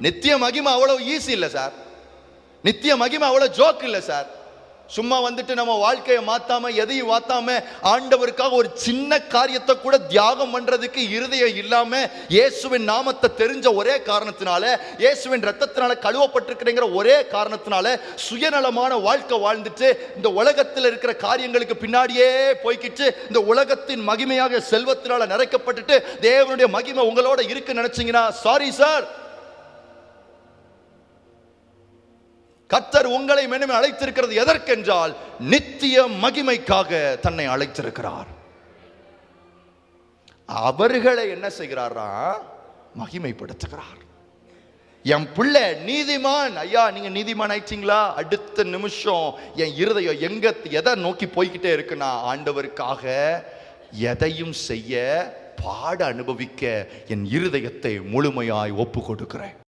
நித்திய மகிமை அவ்வளோ ஈஸி இல்லை சார் நித்திய மகிமை அவ்வளோ ஜோக் இல்லை சார் சும்மா வந்துட்டு நம்ம வாழ்க்கையை மாத்தாம எதையும் மாத்தாம ஆண்டவருக்காக ஒரு சின்ன காரியத்தை கூட தியாகம் பண்றதுக்கு இருதயம் இல்லாம இயேசுவின் நாமத்தை தெரிஞ்ச ஒரே காரணத்தினால இயேசுவின் ரத்தத்தினால கழுவப்பட்டிருக்கிறேங்கிற ஒரே காரணத்தினால சுயநலமான வாழ்க்கை வாழ்ந்துட்டு இந்த உலகத்தில் இருக்கிற காரியங்களுக்கு பின்னாடியே போய்க்கிட்டு இந்த உலகத்தின் மகிமையாக செல்வத்தினால நிறைக்கப்பட்டுட்டு தேவனுடைய மகிமை உங்களோட இருக்கு நினைச்சீங்கன்னா சாரி சார் கத்தர் உங்களை மேலும் அழைத்திருக்கிறது எதற்கென்றால் நித்திய மகிமைக்காக தன்னை அழைத்திருக்கிறார். அவர்களை என்ன செய்கிறாரா? மகிமைப்படுத்துகிறார். என் பிள்ளை நீதிமான். ஐயா நீங்க நீதிமான் ஆயிடுச்சிங்களா அடுத்த நிமிஷம் என் இருதயம் எங்க எதை நோக்கி போய்கிட்டே இருக்குன்னா ஆண்டவருக்காக எதையும் செய்ய பாட அனுபவிக்க என் இருதயத்தை முழுமையாய் ஒப்பு கொடுக்கிறேன்